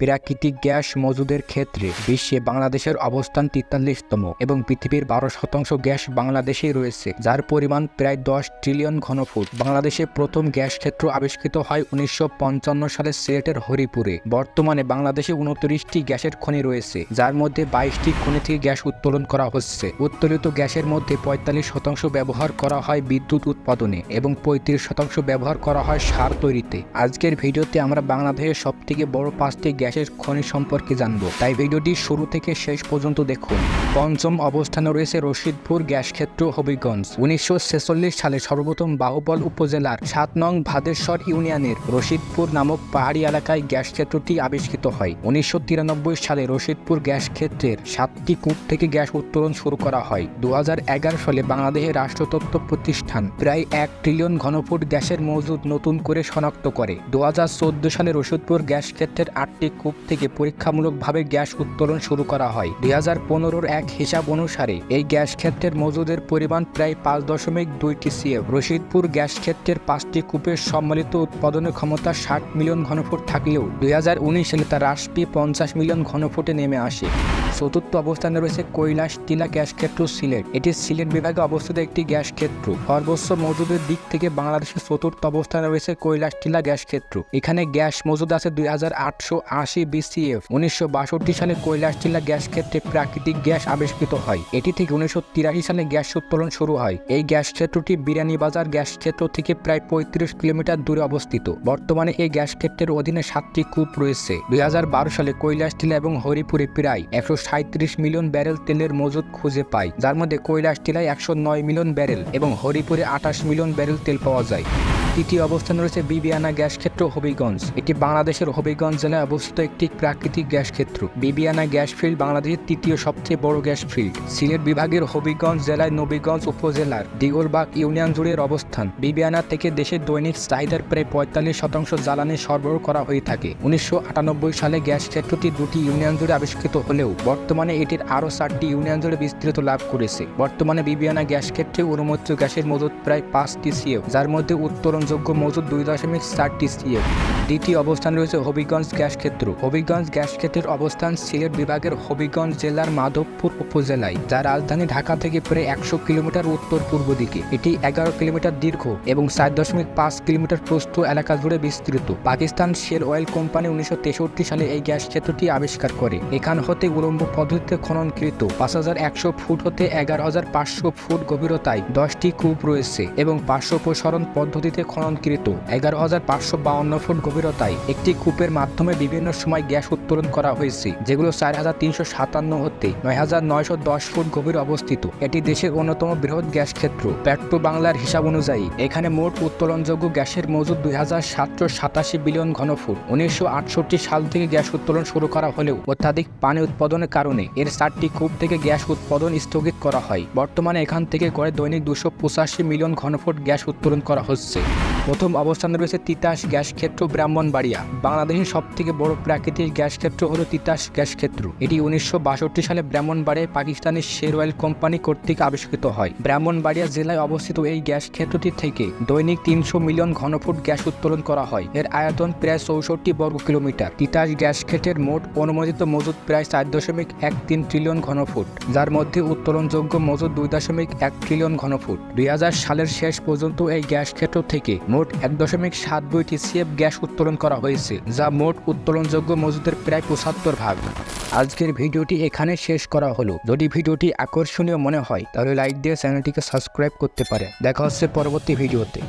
প্রাকৃতিক গ্যাস মজুদের ক্ষেত্রে বিশ্বে বাংলাদেশের অবস্থান তেতাল্লিশতম এবং পৃথিবীর বারো শতাংশ গ্যাস বাংলাদেশেই রয়েছে, যার পরিমাণ প্রায় দশ ট্রিলিয়ন ঘনফুট। বাংলাদেশে প্রথম গ্যাস ক্ষেত্র আবিষ্কৃত হয় উনিশশো সালে সিলেটের হরিপুরে। বর্তমানে বাংলাদেশে উনত্রিশটি গ্যাসের খনি রয়েছে, যার মধ্যে বাইশটি খনি থেকে গ্যাস উত্তোলন করা হচ্ছে। উত্তোলিত গ্যাসের মধ্যে পঁয়তাল্লিশ শতাংশ ব্যবহার করা হয় বিদ্যুৎ উৎপাদনে এবং পঁয়ত্রিশ শতাংশ ব্যবহার করা হয় সার তৈরিতে। আজকের ভিডিওতে আমরা বাংলাদেশের সবথেকে বড় পাঁচটি গ্যাসের খনি সম্পর্কে জানব। তাই ভিডিওটি শুরু থেকে শেষ পর্যন্ত দেখুন। পঞ্চম অবস্থানে রয়েছে রশিদপুর গ্যাস ক্ষেত্র হবিগঞ্জ। উনিশশো ছেচল্লিশ সালে সর্বপ্রথম বাহুবল উপজেলার সাত নং ভাদেশ্বর ইউনিয়নের রশিদপুর নামক পাহাড়ি এলাকায় গ্যাস ক্ষেত্রটি আবিষ্কৃত হয়। উনিশশো তিরানব্বই সালে রশিদপুর গ্যাস ক্ষেত্রের সাতটি কূপ থেকে গ্যাস উত্তোলন শুরু করা হয়। দু হাজার এগারো সালে বাংলাদেশের রাষ্ট্রতত্ত্ব প্রতিষ্ঠান প্রায় এক ট্রিলিয়ন ঘনফুট গ্যাসের মজুদ নতুন করে শনাক্ত করে। দু হাজার চোদ্দ সালে রশিদপুর গ্যাস ক্ষেত্রের আটটি কূপ থেকে পরীক্ষামূলকভাবে গ্যাস উত্তোলন শুরু করা হয়। দুই হাজার পনেরোর এক হিসাব অনুসারে, এই গ্যাস ক্ষেত্রের মজুদের পরিমাণ প্রায় পাঁচ দশমিক দুই টিসিএফ রশিদপুর গ্যাস ক্ষেত্রের পাঁচটি কূপের সম্মিলিত উৎপাদনের ক্ষমতা ষাট মিলিয়ন ঘনফুট থাকলেও দুই হাজার উনিশ সালে তা হ্রাস পেয়ে পঞ্চাশ মিলিয়ন ঘনফুটে নেমে আসে। চতুর্থ অবস্থানে রয়েছে কৈলাস টিলা গ্যাস ক্ষেত্র, সিলেট। এটি সিলেট বিভাগে অবস্থিত একটি গ্যাস ক্ষেত্র। সর্বোচ্চ মজুদের দিক থেকে বাংলাদেশের চতুর্থ অবস্থানে রয়েছে কৈলাস টিলা গ্যাস ক্ষেত্র। এখানে গ্যাস মজুদ আছে দুই হাজার আটশো আশি বিসিএফ। উনিশশো বাষট্টি সালে কৈলাস টিলা গ্যাস ক্ষেত্রে প্রাকৃতিক গ্যাস আবিষ্কৃত হয়। এটি থেকে উনিশশো তিরাশি সালে গ্যাস উত্তোলন শুরু হয়। এই গ্যাস ক্ষেত্রটি বিরানীবাজার গ্যাস ক্ষেত্র থেকে প্রায় পঁয়ত্রিশ কিলোমিটার দূরে অবস্থিত। বর্তমানে এই গ্যাস ক্ষেত্রের অধীনে সাতটি কূপ রয়েছে। দুই হাজার বারো সালে কৈলাস টিলা এবং হরিপুরে প্রায় একশো সাঁত্রিশ মিলিয়ন ব্যারেল তেলের মজুদ খুঁজে পায় যার মধ্যে কৈলাস টিলায় একশো নয় মিলিয়ন ব্যারেল এবং হরিপুরে আঠাশ মিলিয়ন ব্যারেল তেল পাওয়া যায়। তৃতীয় অবস্থানে রয়েছে বিবিয়ানা গ্যাস ক্ষেত্র হবিগঞ্জ। এটি বাংলাদেশের হবিগঞ্জ জেলায় অবস্থিত একটি প্রাকৃতিক গ্যাস ক্ষেত্র। বিবিয়ানা গ্যাস ফিল্ড বাংলাদেশের তৃতীয় সবচেয়ে বড় গ্যাস ফিল্ড। সিলেট বিভাগের হবিগঞ্জ জেলায় নবীগঞ্জ উপজেলার দিগলবাগ ইউনিয়ন জুড়ে অবস্থান। বিবিয়ানা থেকে দেশের দৈনিক চাহিদার প্রায় পঁয়তাল্লিশ শতাংশ জ্বালানি সরবরাহ করা হয়ে থাকে। উনিশশো আটানব্বই সালে গ্যাস ক্ষেত্রটি দুটি ইউনিয়ন জুড়ে আবিষ্কৃত হলেও বর্তমানে এটির আরও চারটি ইউনিয়ন জুড়ে বিস্তৃত লাভ করেছে। বর্তমানে বিবিয়ানা গ্যাস ক্ষেত্রে অনুমোদিত গ্যাসের মজুদ প্রায় পাঁচটি টিসিএফ, যার মধ্যে উত্তোলনযোগ্য মজুদ দুই দশমিক চার টিসিএফ দ্বিতীয় অবস্থান রয়েছে হবিগঞ্জ গ্যাস ক্ষেত্র। হবিগঞ্জ গ্যাস ক্ষেত্রের অবস্থান সিলেট বিভাগের হবিগঞ্জ জেলার মাধবপুর উপজেলায় যা রাজধানী ঢাকা থেকে প্রায় একশো কিলোমিটার উত্তর পূর্ব দিকে। এটি এগারো কিলোমিটার দীর্ঘ এবং চার দশমিক পাঁচ কিলোমিটার প্রস্থ এলাকা জুড়ে বিস্তৃত। পাকিস্তান শেল অয়েল কোম্পানি উনিশশো তেষট্টি সালে এই গ্যাস ক্ষেত্রটি আবিষ্কার করে। এখান হতে উলম্ব পদ্ধতিতে খননকৃত পাঁচ হাজার একশো ফুট হতে এগারো হাজার পাঁচশো ফুট গভীরতায় দশটি কূপ রয়েছে এবং পাঁচশো প্রসারণ পদ্ধতিতে খননকৃত এগারো হাজার পাঁচশো বাউন্ন ফুট গভীরতায় একটি কূপের মাধ্যমে বিভিন্ন সময় গ্যাস উত্তোলন করা হয়েছে, যেগুলো চার হাজার তিনশো সাতান্ন হতে নয় হাজার নয়শো দশ ফুট গভীর অবস্থিত। এটি দেশের অন্যতম বৃহৎ গ্যাস ক্ষেত্র। পেট্রো বাংলার হিসাব অনুযায়ী, এখানে মোট উত্তোলনযোগ্য গ্যাসের মজুদ দুই হাজার সাতশো সাতাশি বিলিয়ন ঘনফুট। উনিশশো আটষট্টি সাল থেকে গ্যাস উত্তোলন শুরু করা হলেও অত্যাধিক পানি উৎপাদনের কারণে এর চারটি কূপ থেকে গ্যাস উৎপাদন স্থগিত করা হয়। বর্তমানে এখান থেকে গড়ে দৈনিক দুশো পঁচাশি মিলিয়ন ঘনফুট গ্যাস উত্তোলন করা হচ্ছে। প্রথম অবস্থানে রয়েছে তিতাস গ্যাস ক্ষেত্র ব্রাহ্মণবাড়িয়া, বাংলাদেশের সব থেকে বড় প্রাকৃতিক গ্যাস ক্ষেত্র হল তিতাস গ্যাস ক্ষেত্র। এটি উনিশশো বাষট্টি সালে ব্রাহ্মণবাড়িয়ায় পাকিস্তানের শের অয়েল কোম্পানি কর্তৃক আবিষ্কৃত হয়। ব্রাহ্মণবাড়িয়া জেলায় অবস্থিত এই গ্যাস ক্ষেত্রটি থেকে দৈনিক তিনশো মিলিয়ন ঘনফুট গ্যাস উত্তোলন করা হয়। এর আয়তন প্রায় চৌষট্টি বর্গ কিলোমিটার। তিতাস গ্যাস ক্ষেত্রের মোট অনুমোদিত মজুদ প্রায় চার দশমিক এক তিন ট্রিলিয়ন ঘনফুট, যার মধ্যে উত্তোলনযোগ্য মজুদ দুই দশমিক এক ট্রিলিয়ন ঘনফুট। দুই হাজার সালের শেষ পর্যন্ত এই গ্যাস ক্ষেত্র থেকে মোট এক দশমিক সাত দুই টিসিএফ গ্যাস উত্তোলন করা হয়েছে, যা মোট উত্তোলনযোগ্য মজুদের প্রায় পঁচাত্তর ভাগ। আজকের ভিডিওটি এখানে শেষ করা হলো। যদি ভিডিওটি আকর্ষণীয় মনে হয়, তাহলে লাইক দিয়ে চ্যানেলটিকে সাবস্ক্রাইব করতে পারে দেখা হচ্ছে পরবর্তী ভিডিওতে।